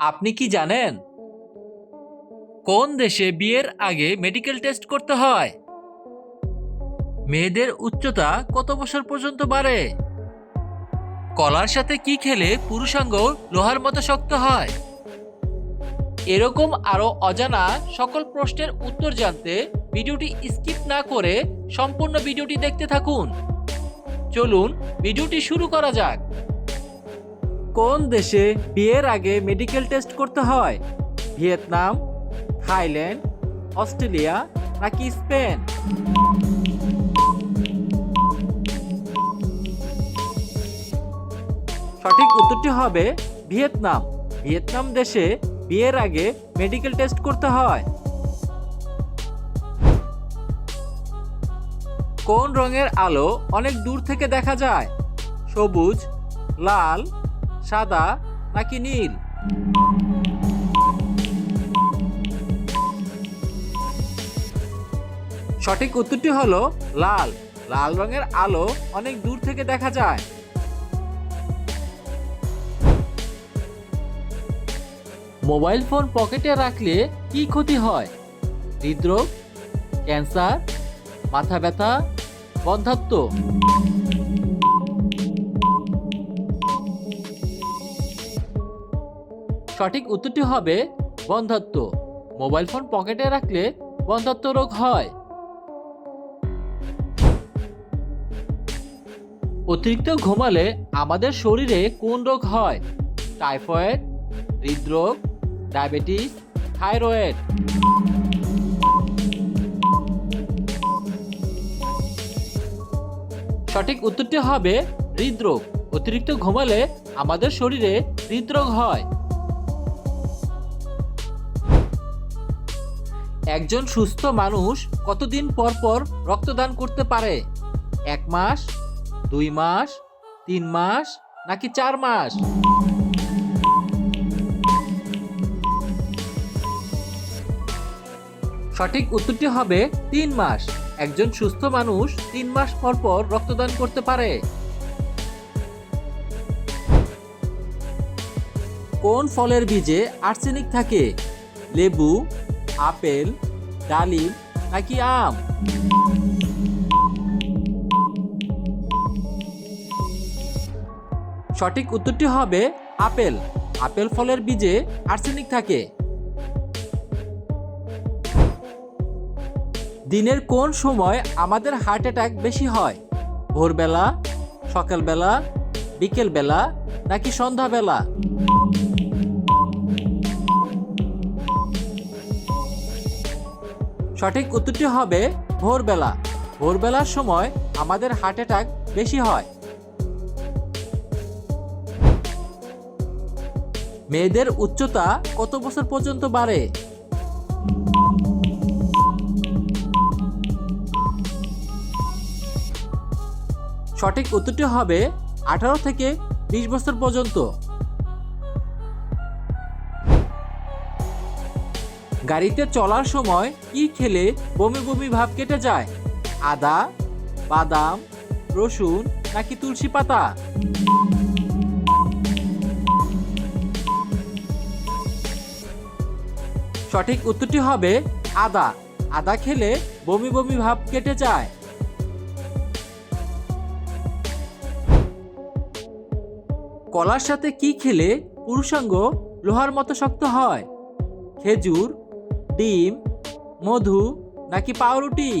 আপনি কি জানেন? কোন দেশে বিয়ের আগে মেডিকেল টেস্ট করতে হয়? মেয়েদের উচ্চতা কত বছর পর্যন্ত বাড়ে? কলার সাথে কি খেলে পুরুষাঙ্গ লোহার মতো শক্ত হয়? এরকম আরও অজানা সকল প্রশ্নের উত্তর জানতে ভিডিওটি স্কিপ না করে সম্পূর্ণ ভিডিওটি দেখতে থাকুন। চলুন, ভিডিওটি শুরু করা যাক। কোন দেশে বিয়ের আগে মেডিকেল টেস্ট করতে হয়? ভিয়েতনাম, থাইল্যান্ড, অস্ট্রেলিয়া নাকি স্পেন? সঠিক উত্তরটি হবে ভিয়েতনাম। ভিয়েতনাম দেশে বিয়ের আগে মেডিকেল টেস্ট করতে হয়। কোন রঙের আলো অনেক দূর থেকে দেখা যায়? সবুজ, লাল সাদা নাকি নীল? সঠিক উত্তরটি হলো লাল। লাল রঙের আলো অনেক দূর থেকে দেখা যায়। মোবাইল ফোন পকেটে রাখলে কি ক্ষতি হয়? হৃদরোগ, ক্যান্সার, মাথা ব্যথা বন্ধাত্ম সঠিক উত্তরটি হবে বন্ধাত্ম। মোবাইল ফোন পকেটে রাখলে বন্ধাত্ম রোগ হয়। অতিরিক্ত ঘুমালে আমাদের শরীরে কোন রোগ হয়? টাইফয়েড, হৃদরোগ, ডায়াবেটিস, থাইরয়েড। সঠিক উত্তরটি হবে হৃদরোগ। অতিরিক্ত ঘুমালে আমাদের শরীরে হৃদরোগ হয়। একজন সুস্থ মানুষ কতদিন পর পর রক্তদান করতে পারে? এক মাস? দুই মাস? তিন মাস? নাকি চার মাস? সঠিক উত্তরটি হবে তিন মাস। একজন সুস্থ মানুষ তিন মাস পর পর রক্তদান করতে পারে। কোন ফলের বীজে আর্সেনিক থাকে? লেবু আপেল, ডালিম নাকি আম? সঠিক উত্তরটি হবে আপেল। আপেল ফলের বীজে আর্সেনিক থাকে। দিনের কোন সময় আমাদের হার্ট অ্যাটাক বেশি হয়? ভোরবেলা, সকালবেলা, বিকেলবেলা নাকি সন্ধ্যাবেলা? সঠিক উত্তরটি হবে ভোরবেলা। ভোরবেলার সময় আমাদের হার্ট অ্যাটাক বেশি হয়। মেয়েদের উচ্চতা কত বছর পর্যন্ত বাড়ে? সঠিক উত্তরটি হবে আঠারো থেকে বিশ বছর পর্যন্ত। গাড়িতে চলার সময় কি খেলে বমি বমি ভাব কেটে যায়? আদা, বাদাম, রসুন নাকি তুলসী পাতা? সঠিক উত্তরটি হবে আদা। আদা খেলে বমি বমি ভাব কেটে যায়। কলার সাথে কি খেলে পুরুষাঙ্গ লোহার মতো শক্ত হয়? খেজুর ডিম, মধু নাকি পাউরুটি?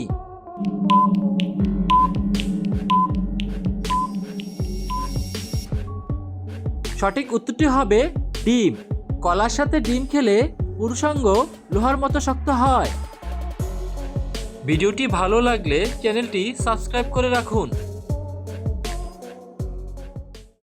সঠিক উত্তরটি হবে ডিম। কলার সাথে ডিম খেলে পুরুষাঙ্গ লোহার মতো শক্ত হয়। ভিডিওটি ভালো লাগলে চ্যানেলটি সাবস্ক্রাইব করে রাখুন।